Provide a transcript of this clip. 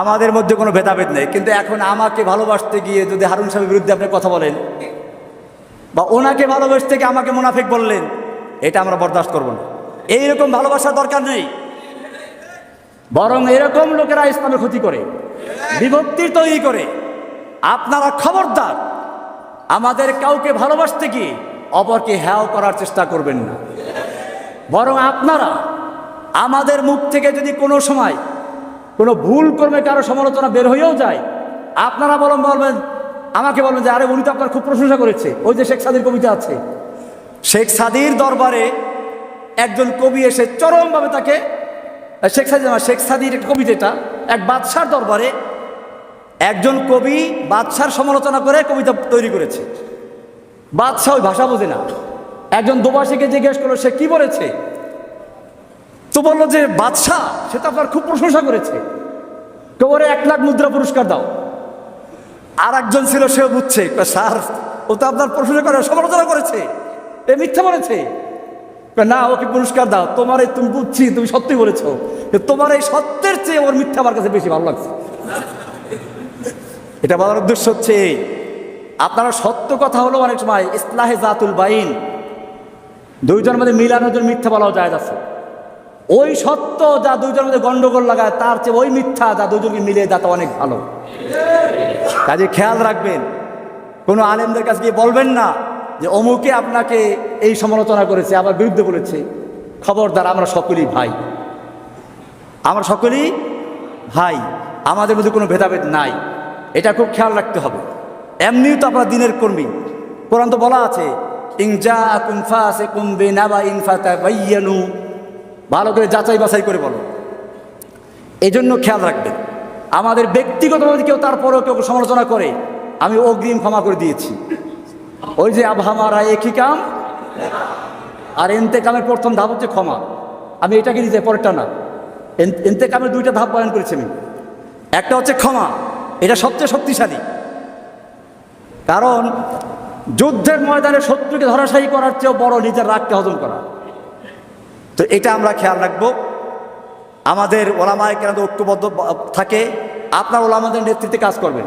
আমাদের মধ্যে কোনো ভেদাভেদ নেই, কিন্তু এখন আমাকে ভালোবাসতে গিয়ে যদি হারুন সাহেবের বিরুদ্ধে আপনি কথা বলেন, বা ওনাকে ভালোবাসতে গিয়ে আমাকে মুনাফিক বললেন, এটা আমরা বরদাস্ত করব না। এইরকম ভালোবাসার দরকার নেই। বরং এরকম লোকেরা ইসলামের ক্ষতি করে, বিভক্তির তৈরি করে। আপনারা খবরদার, আমাদের কাউকে ভালোবাসতে গিয়ে অপরকে হ্যাও করার চেষ্টা করবেন না। বরং আপনারা আমাদের মুখ থেকে যদি কোনো সময় কোনো ভুল কর্মে কারও সমালোচনা বের হয়েও যায়। আপনারা বলুন বলবেন আমাকে বলবেন যে আরে উনি তো আপনার খুব প্রশংসা করেছে। ওই যে শেখ সাদির কবিতা আছে। শেখ সাদির দরবারে একজন কবি এসে চরমভাবে তাকে শেখ সাদি না, শেখ সাদির একটা কবিতাটা এক বাদশার দরবারে একজন কবি বাদশার সমালোচনা করে কবিতা তৈরি করেছে। বাদশাহ ওই ভাষা বোঝে না। একজন দোবাসীকে জিজ্ঞেস করল সে কি বলেছে? তো বলল যে বাদশাহ, সে তো আপনার খুব প্রশংসা করেছে। তো ওরে এক লাখ মুদ্রা পুরস্কার দাও। আর একজন ছিল, সেও বুঝছে স্যার, ও তো আপনার প্রশংসা করে, সমালোচনা করেছে। এ মিথ্যা বলেছে। না, ওকে পুরস্কার দাও। তোমার এই তুমি বুঝছি, তুমি সত্যি বলেছ। তোমার এই সত্যের চেয়ে ওর মিথ্যা আমার কাছে বেশি ভালো লাগছে। এটা বলার উদ্দেশ্য হচ্ছে আপনারা সত্য কথা হলো অনেক সময়, ইসলাহে জাতুল বাইন। দুইজন মধ্যে মিলানোর জন্য মিথ্যা বলাও যায় আছে। ওই সত্য যা দুইজনের মধ্যে গন্ডগোল লাগায়, তার চেয়ে ওই মিথ্যা যা দুজনকে মিলিয়ে যাতে অনেক ভালো। কাজে খেয়াল রাখবেন, কোনো আলেমদের কাছে গিয়ে বলবেন না যে, অমুকে আপনাকে এই সমালোচনা করেছে, আবার বিরুদ্ধে বলেছে। খবরদার, আমরা সকলেই ভাই। আমরা সকলেই ভাই, আমাদের মধ্যে কোনো ভেদাভেদ নাই। এটা খুব খেয়াল রাখতে হবে। এমনিও তো আমরা দিনের কর্মী। কোরআন তো বলা আছে ইংজা কুমফা সে কুম্বে নাবা ইনফাতা বাইয়ানু ভালো করে যাচাই বাছাই করে বলো। এই জন্য খেয়াল রাখবেন আমাদের ব্যক্তিগতভাবে কেউ তারপরেও কেউ সমালোচনা করে, আমি অগ্রিম ক্ষমা করে দিয়েছি। ওই যে আবহামারা একই কাম? আর এন্তেকামের প্রথম ধাপ হচ্ছে ক্ষমা। আমি এটাকে দিতে, পরেরটা না। এন- এন্তেকামের দুইটা ধাপ বয়ান করেছি আমি। একটা হচ্ছে ক্ষমা, এটা সবচেয়ে শক্তিশালী। কারণ যুদ্ধের ময়দানে শত্রুকে ধরাশায়ী করার চেয়েও বড় নিজের রাগকে হজম করা। তো এটা আমরা খেয়াল রাখব। আমাদের ওলামায় কেন ঐক্যবদ্ধ, থাকে। আপনার ওলামাদের নেতৃত্বে কাজ করবেন।